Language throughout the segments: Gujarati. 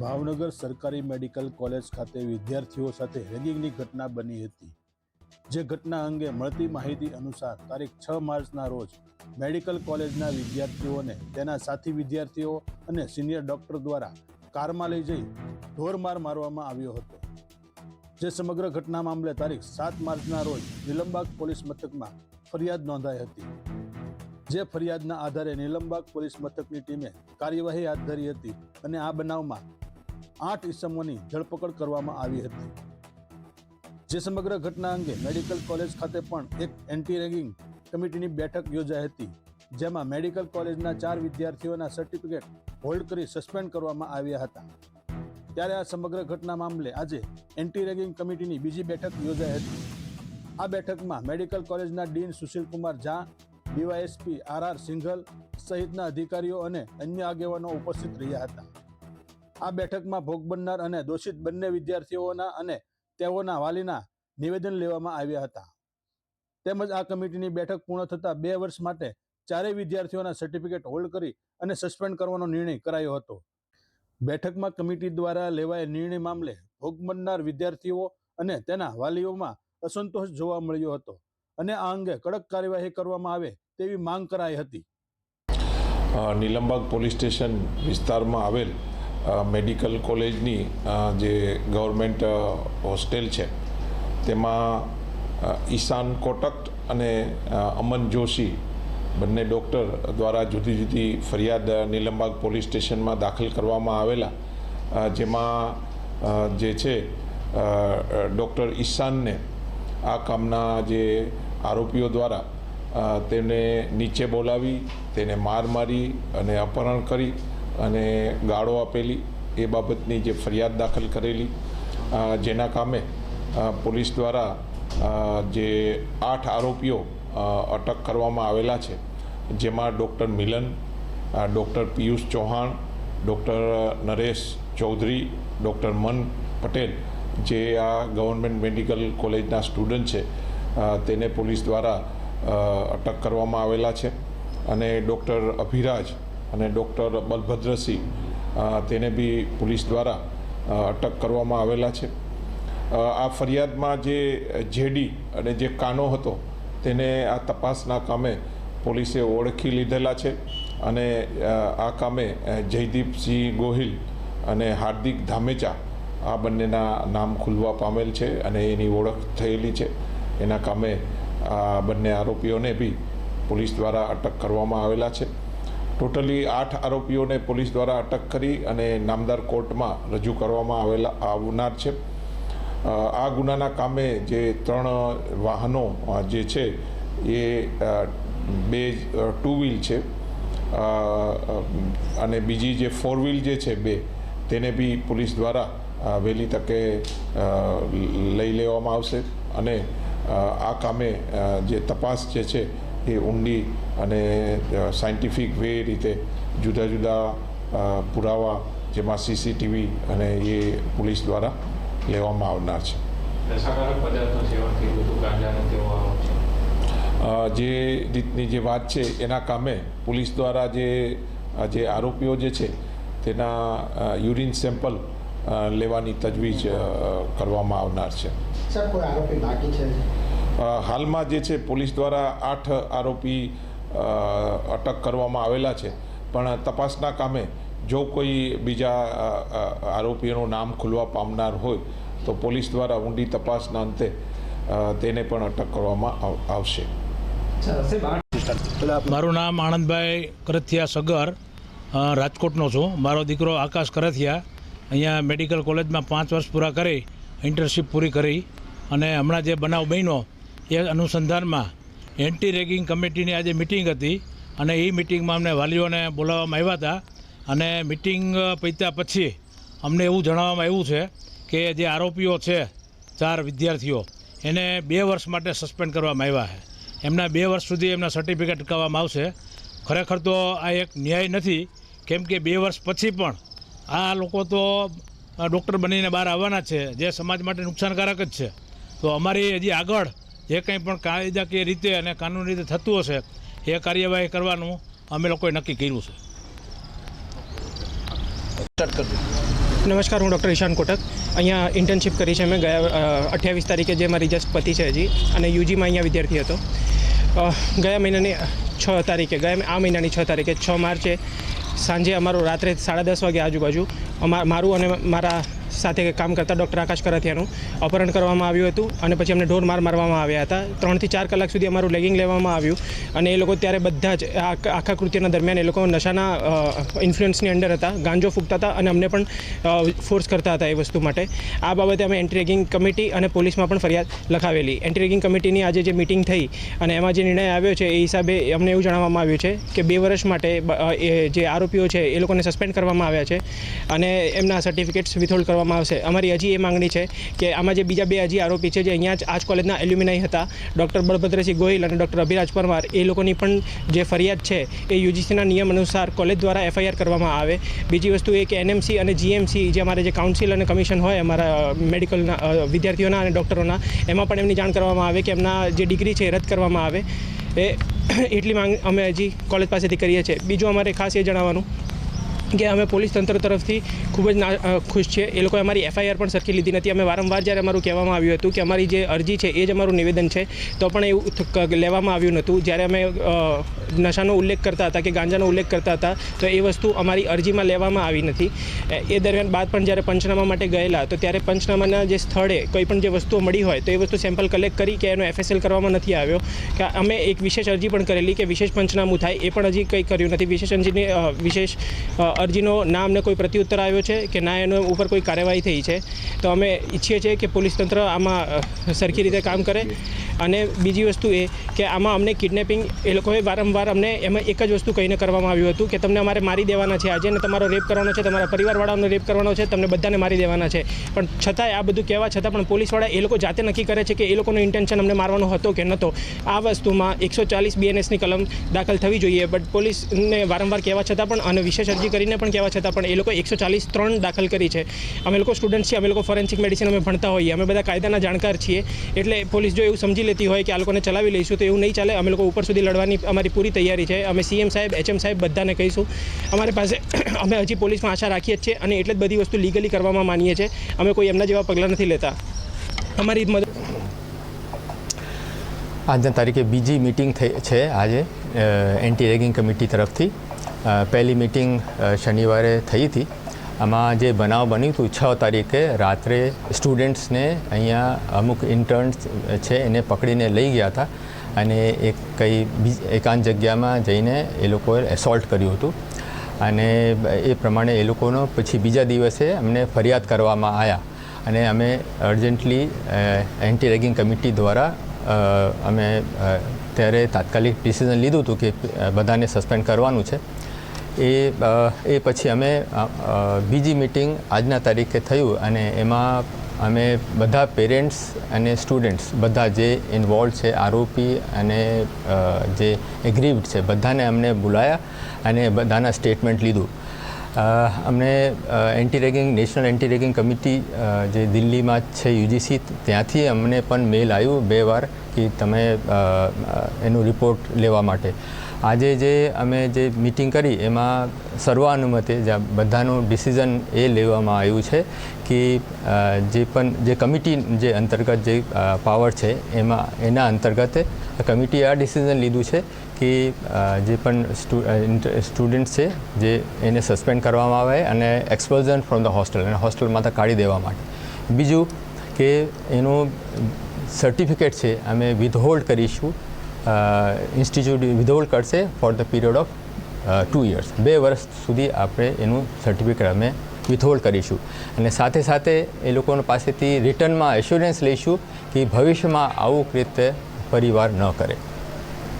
ભાવનગર સરકારી મેડિકલ કોલેજ ખાતે વિદ્યાર્થીઓ સાથે રેગિંગની ઘટના બની હતી. જે ઘટના અંગે મળતી માહિતી અનુસાર તારીખ છ માર્ચના રોજ મેડિકલ કોલેજના વિદ્યાર્થીઓને તેના સાથી વિદ્યાર્થીઓ અને સિનિયર ડૉક્ટર દ્વારા કારમાં લઈ જઈ ઢોરમાર મારવામાં આવ્યો હતો. જે સમગ્ર ઘટના મામલે તારીખ સાત માર્ચના રોજ નિલંબાગ પોલીસ મથકમાં ફરિયાદ નોંધાઈ હતી. જે ફરિયાદના આધારે નિલંબાગ પોલીસ મથકની ટીમે કાર્યવાહી હાથ ધરી હતી અને આ બનાવમાં આઠ ઇસમોની ધરપકડ કરવામાં આવી હતી. જે સમગ્ર ઘટના અંગે મેડિકલ કોલેજ ખાતે પણ એક એન્ટી રેગિંગ કમિટીની બેઠક યોજાઈ હતી, જેમાં મેડિકલ કોલેજના ચાર વિદ્યાર્થીઓના સર્ટિફિકેટ હોલ્ડ કરી સસ્પેન્ડ કરવામાં આવ્યા હતા. ત્યારે આ સમગ્ર ઘટના મામલે આજે એન્ટી રેગિંગ કમિટીની બીજી બેઠક યોજાઈ હતી. આ બેઠકમાં મેડિકલ કોલેજના dean Sushilkumar Jha DYSP R R Singhal સહિતના અધિકારીઓ અને અન્ય આગેવાનો ઉપસ્થિત રહ્યા હતા. આ બેઠકમાં ભોગ બનનાર અને દોષિત બંને વિદ્યાર્થીઓના અને તેઓના વાલીના નિવેદન લેવામાં આવ્યા હતા. તેમજ આ કમિટીની બેઠક પૂર્ણ થતાં બે વર્ષ માટે ચારેય વિદ્યાર્થીઓના સર્ટિફિકેટ હોલ્ડ કરી અને સસ્પેન્ડ કરવાનો નિર્ણય કરાયો હતો. બેઠકમાં કમિટી દ્વારા લેવાયેલ નિર્ણય મામલે ભોગ બનનાર વિદ્યાર્થીઓ અને તેના વાલીઓમાં અસંતોષ જોવા મળ્યો હતો અને આ અંગે કડક કાર્યવાહી કરવામાં આવે તેવી માંગ કરાઈ હતી. અ, નીલમબાગ પોલીસ સ્ટેશન વિસ્તારમાં આવેલ મેડિકલ કોલેજની જે ગવર્મેન્ટ હોસ્ટેલ છે, તેમાં ઈશાન કોટક અને અમન જોશી બંને ડૉક્ટર દ્વારા જુદી જુદી ફરિયાદ નીલમબાગ પોલીસ સ્ટેશનમાં દાખલ કરવામાં આવેલા. જેમાં જે છે ડૉક્ટર ઈશાનને આ કામના જે આરોપીઓ દ્વારા તેને નીચે બોલાવી, તેને માર મારી અને અપહરણ કરી અને ગાળો આપેલી એ બાબતની જે ફરિયાદ દાખલ કરેલી જેના કામે પોલીસ દ્વારા જે આઠ આરોપીઓ અટક કરવામાં આવેલા છે, જેમાં doctor Milan doctor Piyush Chauhan, doctor Naresh Chaudhari, doctor Man Patel, જે આ ગવર્મેન્ટ મેડિકલ કોલેજના સ્ટુડન્ટ છે તેને પોલીસ દ્વારા અટક કરવામાં આવેલા છે. અને ડૉક્ટર અભિરાજ અને ડૉક્ટર બલભદ્રસિંહ તેને બી પોલીસ દ્વારા અટક કરવામાં આવેલા છે. આ ફરિયાદમાં જે જેડી અને જે કાનો હતો, તેને આ તપાસના કામે પોલીસે ઓળખી લીધેલા છે અને આ કામે જયદીપસિંહ ગોહિલ અને હાર્દિક ધામેચા આ બંનેના નામ ખુલવા પામેલ છે અને એની ઓળખ થયેલી છે. એના કામે આ બંને આરોપીઓને બી પોલીસ દ્વારા અટક કરવામાં આવેલા છે. ટોટલી આઠ આરોપીઓને પોલીસ દ્વારા અટક કરી અને નામદાર કોર્ટમાં રજૂ કરવામાં આવેલા, આવનાર છે. આ ગુનાના કામે જે ત્રણ વાહનો જે છે, એ બે ટુ વ્હીલ છે. અને બીજી જે ફોર વ્હીલ જે છે બે, તેને બી પોલીસ દ્વારા વહેલી તકે લઈ લેવામાં આવશે. અને આ કામે જે તપાસ જે છે એ ઊંડી અને સાયન્ટિફિક વે રીતે જુદા જુદા પુરાવા જેમાં સીસીટીવી અને એ પોલીસ દ્વારા લેવામાં આવનાર છે. જે રીતની જે વાત છે એના કામે પોલીસ દ્વારા જે જે આરોપીઓ જે છે તેના યુરિન સેમ્પલ લેવાની તજવીજ કરવામાં આવનાર છે? હાલમાં જે છે, પોલીસ દ્વારા આઠ આરોપી અટક કરવામાં આવેલા છે. પણ તપાસના કામે જો કોઈ બીજા આરોપીઓનું નામ ખુલવા પામનાર હોય, તો પોલીસ દ્વારા ઊંડી તપાસના અંતે તેને પણ અટક કરવામાં આવ- આવશે. મારું નામ આનંદભાઈ કરથિયા સગર. રાજકોટનો છું. મારો દીકરો આકાશ કરથિયા. અહીંયા મેડિકલ કોલેજમાં પાંચ વર્ષ પૂરા કરી, ઇન્ટર્નશીપ પૂરી કરી. અને હમણાં જે બનાવ બન્યો એ અનુસંધાનમાં એન્ટી રેગિંગ કમિટીની આજે મિટિંગ હતી અને એ મિટિંગમાં અમને વાલીઓને બોલાવવામાં આવ્યા હતા. અને મિટિંગ પત્યા પછી અમને એવું જણાવવામાં આવ્યું છે કે જે આરોપીઓ છે ચાર વિદ્યાર્થીઓ, એને બે વર્ષ માટે સસ્પેન્ડ કરવામાં આવ્યા છે. એમના બે વર્ષ સુધી એમના સર્ટિફિકેટ અટકાવવામાં આવશે. ખરેખર તો આ એક ન્યાય નથી, કેમ કે બે વર્ષ પછી પણ આ લોકો તો ડૉક્ટર બનીને બહાર આવવાના છે. જે સમાજ માટે નુકસાનકારક જ છે. તો અમારી હજી આગળ જે કંઈ પણ કાયદાકીય રીતે અને કાનૂની રીતે થતું હશે એ કાર્યવાહી કરવાનું અમે લોકોએ નક્કી કર્યું છે. નમસ્કાર હું ડૉક્ટર ઈશાન કોટક. અહીંયા ઇન્ટર્નશીપ કરી છે મેં ગયા અઠ્યાવીસ તારીખે જે મારી જસ્ટ પતિ છે હજી અને યુજીમાં અહીંયા વિદ્યાર્થી હતો. ગયા મહિનાની છ તારીખે ગયા આ મહિનાની છ તારીખે છ માર્ચે સાંજે અમારું રાત્રે સાડા દસ વાગે આજુબાજુ અમા મારું અને મારા સાથે કામ કરતા ડૉક્ટર આકાશ કરાથિયાનું અપહરણ કરવામાં આવ્યું હતું અને પછી અમને ઢોર માર મારવામાં આવ્યા હતા. ત્રણથી ચાર કલાક સુધી અમારું લેગિંગ લેવામાં આવ્યું અને એ લોકો ત્યારે બધા જ આખા કૃત્યના દરમિયાન એ લોકો નશાના ઇન્ફ્લુઅન્સની અંડર હતા, ગાંજો ફૂંકતા હતા અને અમને પણ ફોર્સ કરતા હતા એ વસ્તુ માટે. આ બાબતે અમે એન્ટી રેગિંગ કમિટી અને પોલીસમાં પણ ફરિયાદ લખાવેલી. એન્ટી રેગિંગ કમિટીની આજે જે મિટિંગ થઈ અને એમાં જે નિર્ણય આવ્યો છે એ હિસાબે અમને એવું જણાવવામાં આવ્યું છે કે બે વર્ષ માટે જે આરોપીઓ છે એ લોકોને સસ્પેન્ડ કરવામાં આવ્યા છે અને એમના સર્ટિફિકેટ્સ વિથહોલ્ડ કરવામાં આવશે. અમારી હજી એ માંગણી છે કે આમાં જે બીજા બે હજી આરોપી છે જે અહીંયા જ આજ કોલેજના એલ્યુમિનાઈ હતા ડૉક્ટર બળભદ્રસિંહ ગોહિલ અને ડૉક્ટર અભિરાજ પરમાર, એ લોકોની પણ જે ફરિયાદ છે એ યુજીસીના નિયમ અનુસાર કોલેજ દ્વારા એફઆઈઆર કરવામાં આવે. બીજી વસ્તુ એ કે એનએમસી અને જીએમસી, જે અમારે જે કાઉન્સિલ અને કમિશન હોય અમારા મેડિકલના વિદ્યાર્થીઓના અને ડૉક્ટરોના એમાં પણ એમની જાણ કરવામાં આવે કે એમના જે ડિગ્રી છે એ રદ કરવામાં આવે. એ, એટલી માંગ અમે હજી કોલેજ પાસેથી કરીએ છીએ. બીજું અમારે ખાસ એ જણાવવાનું કે અમે પોલીસ તંત્ર તરફથી ખૂબ જ ખુશ છીએ એ લોકોએ અમારી એફઆઈઆર પણ સરખી લીધી નથી. અમે વારંવાર જ્યારે અમારું કહેવામાં આવ્યું હતું કે અમારી જે અરજી છે એ જ અમારું નિવેદન છે, તો પણ એવું લેવામાં આવ્યું નહોતું. જ્યારે અમે નશાનો ઉલ્લેખ કરતા હતા કે ગાંજાનો ઉલ્લેખ કરતા હતા, તો એ વસ્તુ અમારી અરજીમાં લેવામાં આવી નથી. એ- દરમિયાન બાદ પણ જ્યારે પંચનામા માટે ગયેલા, તો ત્યારે પંચનામાના જે સ્થળે કોઈ પણ જે વસ્તુઓ મળી હોય, તો એ વસ્તુ સેમ્પલ કલેક્ટ કરી કે એનો એફએસએલ કરવામાં નથી આવ્યો. કે અમે એક વિશેષ અરજી પણ કરેલી કે વિશેષ પંચનામું થાય, એ પણ હજી કંઈ કર્યું નથી. વિશેષ અરજીની વિશેષ અરજીનો ના અમને કોઈ પ્રત્યુત્તર આવ્યો છે કે ના, એનો ઉપર કોઈ કાર્યવાહી થઈ છે? તો અમે ઈચ્છીએ છીએ કે પોલીસ તંત્ર આમાં સરખી રીતે કામ કરે. અને બીજી વસ્તુ એ કે આમાં અમને કિડનેપિંગ એ લોકોએ વારંવાર અમને એમાં એક જ વસ્તુ કહીને કરવામાં આવ્યું હતું કે તમને અમારે મારી દેવાના છે. આજે ને તમારો રેપ કરવાનો છે, તમારા પરિવારવાળાનો રેપ કરવાનો છે, તમને બધાને મારી દેવાના છે. પણ છતાંય આ બધું કહેવા છતાં પણ પોલીસવાળા એ લોકો જાતે નક્કી કરે છે કે એ લોકોનો ઇન્ટેન્શન અમને મારવાનો હતો કે નહોતો આ વસ્તુમાં એકસો ચાલીસ બીએનએસની કલમ દાખલ થવી જોઈએ બટ પોલીસને વારંવાર કહેવા છતાં પણ અને વિશેષ અરજી કરીને પણ કહેવા છતાં પણ એ લોકો એકસો ચાલીસ ત્રણ દાખલ કરી છે. અમે લોકો સ્ટુડન્ટ છીએ, અમે લોકો ફોરેન્સિક મેડિસિન અમે ભણતા હોઈએ, અમે બધા કાયદાના જાણકાર છીએ. એટલે પોલીસ જો એવું સમજી લેતી હોય કે આ લોકોને ચલાવી લઈશું તો એવું નહીં ચાલે. અમે લોકો ઉપર સુધી લડવાની અમારી પૂરી તૈયારી છે. અમે સીએમ સાહેબ, એચએમ સાહેબ બધાને કહીશું. અમારી પાસે અમે હજી પોલીસમાં આશા રાખીએ જ છીએ અને એટલે જ બધી વસ્તુ લીગલી કરવામાં માનીએ છીએ. અમે કોઈ એમના જેવા પગલાં નથી લેતા. અમારી મદદ આજના તારીખે બીજી મિટિંગ થઈ છે આજે એન્ટી રેગિંગ કમિટી તરફથી. પહેલી મિટિંગ શનિવારે થઈ હતી. આમાં જે બનાવ બન્યું હતું, છ તારીખે રાત્રે સ્ટુડન્ટ્સને અહીંયા અમુક ઇન્ટર્ન્સ છે, એને પકડીને લઈ ગયા હતા અને એક કંઈ એકાંત જગ્યામાં જઈને એ લોકોએ એસોલ્ટ કર્યું હતું. અને એ પ્રમાણે એ લોકોનો પછી બીજા દિવસે અમને ફરિયાદ કરવામાં આવ્યા અને અમે અર્જન્ટલી એન્ટી રેગિંગ કમિટી દ્વારા અમે ત્યારે તાત્કાલિક ડિસિઝન લીધું હતું કે બધાને સસ્પેન્ડ કરવાનું છે. એ એ પછી અમે બીજી મિટિંગ આજના તારીખે થયું અને એમાં અમે બધા પેરેન્ટ્સ અને સ્ટુડન્ટ્સ બધા જે ઇન્વોલ્વ છે આરોપી અને જે એગ્રીવડ છે, બધાને અમને બોલાયા અને બધાના સ્ટેટમેન્ટ લીધું. અમને anti ragging national anti ragging committee જે દિલ્હીમાં છે, યુજીસી, ત્યાંથી અમને પણ મેલ આવ્યું બે વાર કે તમે એનું રિપોર્ટ લેવા માટે. આજે જે અમે જે મિટિંગ કરી, એમાં સર્વાનુમતે જ્યાં બધાનું ડિસિઝન એ લેવામાં આવ્યું છે કે જે પણ જે કમિટી જે અંતર્ગત જે પાવર છે, એમાં, એના અંતર્ગત કમિટીએ આ ડિસિઝન લીધું છે કે જે પણ સ્ટુડન્ટ છે, જે એને સસ્પેન્ડ કરવામાં આવે અને એક્સપલ્ઝન ફ્રોમ ધ હોસ્ટેલ અને હોસ્ટેલમાંથી કાઢી દેવા માટે. બીજું કે એનું સર્ટિફિકેટ છે, અમે વિધહોલ્ડ કરીશું ઇન્સ્ટિટ્યૂટ વિધોલ કરશે for the period of two years બે વર્ષ સુધી આપણે એનું સર્ટિફિકેટ અમે વિથહોલ્ડ કરીશું. અને સાથે સાથે એ લોકો પાસેથી રિટર્નમાં એશ્યોરન્સ લઈશું કે ભવિષ્યમાં આવું રીતે પરિવાર ન કરે.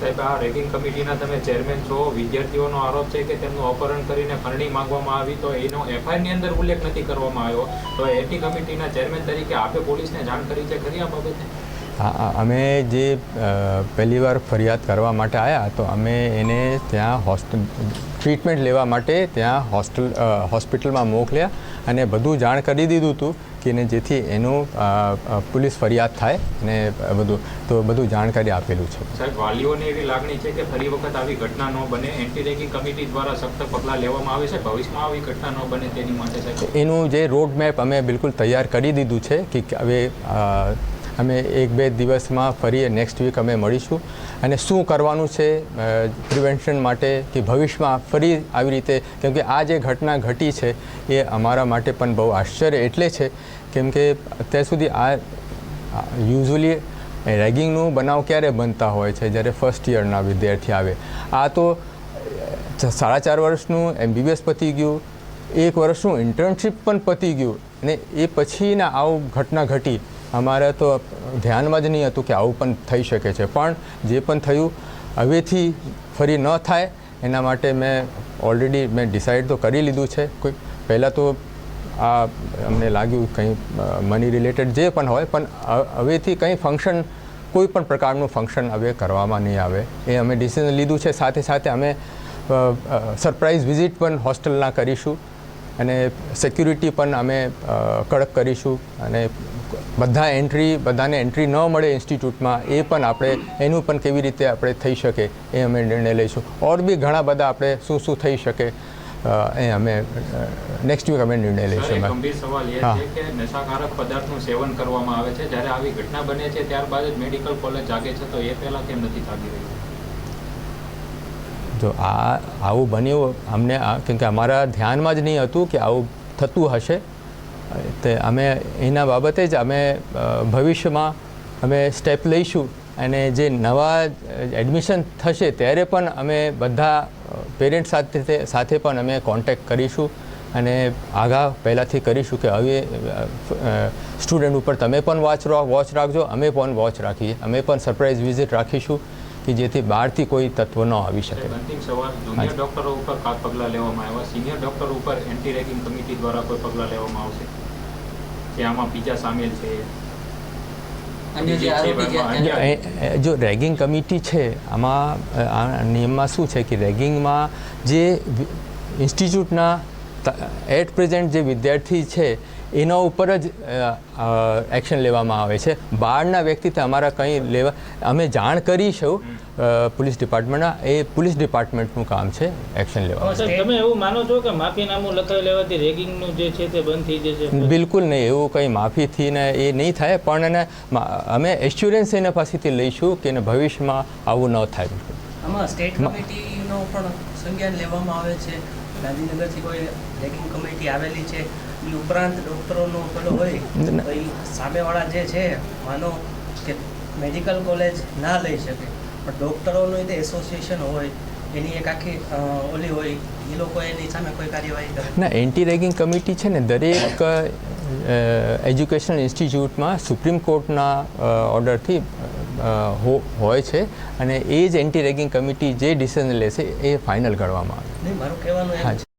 સાહેબ, આ રેગિંગ કમિટીના તમે ચેરમેન છો, વિદ્યાર્થીઓનો આરોપ છે કે તેમનું અપહરણ કરીને ફરણી માંગવામાં આવી, તો એનો એફઆઈઆરની અંદર ઉલ્લેખ નથી કરવામાં આવ્યો. તો એટી કમિટીના ચેરમેન તરીકે આપે પોલીસને જાણ કરી છે ખરી આ બાબતે? અમે જે પહેલીવાર પહેલી વાર ફરિયાદ કરવા માટે આવ્યા તો અમે એને ત્યાં હોસ્ટેલ ટ્રીટમેન્ટ લેવા માટે ત્યાં હોસ્ટેલ હોસ્પિટલમાં મોકલ્યા અને બધું જાણ કરી દીધું હતું કે ને જેથી એનું પોલીસ ફરિયાદ થાય અને બધું તો બધું જાણકારી આપેલું છે. સાહેબ વાલીઓને એવી લાગણી છે કે ફરી વખત આવી ઘટના ન બને? એન્ટી રેગિંગ કમિટી દ્વારા સખ્ત પગલાં લેવામાં આવે છે? ભવિષ્યમાં આવી ઘટના ન બને તેની માટે એનું જે રોડ મેપ અમે બિલકુલ તૈયાર કરી દીધું છે કે હવે અમે એક બે દિવસમાં ફરી નેક્સ્ટ વીક અમે મળીશું. અને શું કરવાનું છે પ્રિવેન્શન માટે કે ભવિષ્યમાં ફરી આવી રીતે, કેમ કે આ જે ઘટના ઘટી છે, એ અમારા માટે પણ બહુ આશ્ચર્ય એટલે છે, કેમ કે અત્યાર સુધી આ યુઝ્યુઅલી રેગિંગનું બનાવ ક્યારે બનતા હોય છે, જ્યારે ફર્સ્ટ યરના વિદ્યાર્થી આવે. આ તો સાડા ચાર વર્ષનું એમબીબીએસ પતી ગયું, એક વર્ષનું ઇન્ટર્નશીપ પણ પતી ગયું અને એ પછીના આવું ઘટના ઘટી. અમારે તો ધ્યાનમાં જ નહીં હતું કે આવું પણ થઈ શકે છે. પણ જે પણ થયું, હવેથી ફરી ન થાય, એના માટે મેં ઓલરેડી મેં ડિસાઇડ તો કરી લીધું છે. કોઈ પહેલાં તો આ અમને લાગ્યું કંઈ મની રિલેટેડ જે પણ હોય, પણ હવેથી કંઈ ફંક્શન કોઈ પણ પ્રકારનું ફંક્શન હવે કરવામાં નહીં આવે. એ અમે ડિસિઝન લીધું છે. સાથે સાથે અમે સરપ્રાઇઝ વિઝિટ પણ હોસ્ટેલના કરીશું. અને સિક્યુરિટી પણ અમે કડક કરીશું. અને બધા એન્ટ્રી બધાને એન્ટ્રી ન મળે ઇન્સ્ટિટ્યૂટમાં એ પણ આપણે એનું પણ કેવી રીતે આપણે થઈ શકે એ અમે નિર્ણય લઈશું. ઓર બી ઘણા બધા આપણે શું શું થઈ શકે એ અમે નેક્સ્ટ વીક અમે નિર્ણય લઈશું ગંભીર સવાલ એ. છે કે નશાકારક પદાર્થનું સેવન કરવામાં આવે છે. જ્યારે આવી ઘટના બને છે ત્યારબાદ જ મેડિકલ કોલેજ જાગે છે. તો એ પહેલાં કેમ નથી જાગી રહી? જો આ આવું બન્યું. અમને આ કેમ અમારા ધ્યાનમાં જ નહીં હતું કે આવું થતું હશે. તે અમે એના બાબતે જ અમે ભવિષ્યમાં અમે સ્ટેપ લઈશું. અને જે નવા એડમિશન થશે ત્યારે પણ અમે બધા પેરેન્ટ્સ સાથે સાથે પણ અમે કોન્ટેક્ટ કરીશું. અને આગાહ પહેલાંથી કરીશું કે હવે સ્ટુડન્ટ ઉપર તમે પણ વોચ વોચ રાખજો. અમે પણ વોચ રાખીએ. અમે પણ સરપ્રાઇઝ વિઝિટ રાખીશું. કે જેથી બહારથી કોઈ તત્વ ન આવી શકે. જુનિયર ડોક્ટરો ઉપર કાક પગલાં લેવામાં આવ્યા? સિનિયર ડોક્ટર ઉપર એન્ટી રેગિંગ કમિટી દ્વારા કોઈ પગલાં લેવામાં આવશે? કે આમાં બીજા સામેલ છે? જો રેગિંગ કમિટી છે આમાં નિયમમાં શું છે કે રેગિંગમાં જે ઇન્સ્ટિટ્યૂટના એટ પ્રેઝન્ટ જે વિદ્યાર્થી છે એના ઉપર જ એક્શન લેવામાં આવે છે. બહારના વ્યક્તિથી અમારા કંઈ લેવા અમે જાણ કરીશું પોલીસ ડિપાર્ટમેન્ટના એ પોલીસ ડિપાર્ટમેન્ટનું કામ છે એક્શન લેવા તમે એવું માનો છો કે માફીનામું લખાવી લેવાથી રેગિંગનું જે છે તે બંધ થઈ જશે? બિલકુલ નહીં એવું કંઈ માફીથી ને એ નહીં થાય પણ એને અમે એશ્યોરન્સ એના પાસેથી લઈશું કે એને ભવિષ્યમાં આવું ન થાય. બિલકુલ આમાં સ્ટેટ કમિટીનો પણ સંજ્ઞાન લેવામાં આવે છે. ગાંધીનગરથી કોઈ રેગિંગ કમિટી આવેલી છે એ ઉપરાંત ડૉક્ટરોનો પેલો હોય તો એ સામેવાળા જે છે માનો કે મેડિકલ કોલેજ ના લઈ શકે. પણ ડૉક્ટરોનું તે એસોસિએશન હોય એની એક આખી ઓલી હોય એ લોકો એની સામે કોઈ કાર્યવાહી કરે. ના એન્ટી રેગિંગ કમિટી છે ને દરેક એજ્યુકેશનલ ઇન્સ્ટિટ્યૂટમાં સુપ્રીમ કોર્ટના ઓર્ડરથી હોય છે અને એ જ એન્ટી રેગિંગ કમિટી જે ડિસિઝન લેશે એ ફાઇનલ કરવામાં આવે મારું કહેવાનું હા.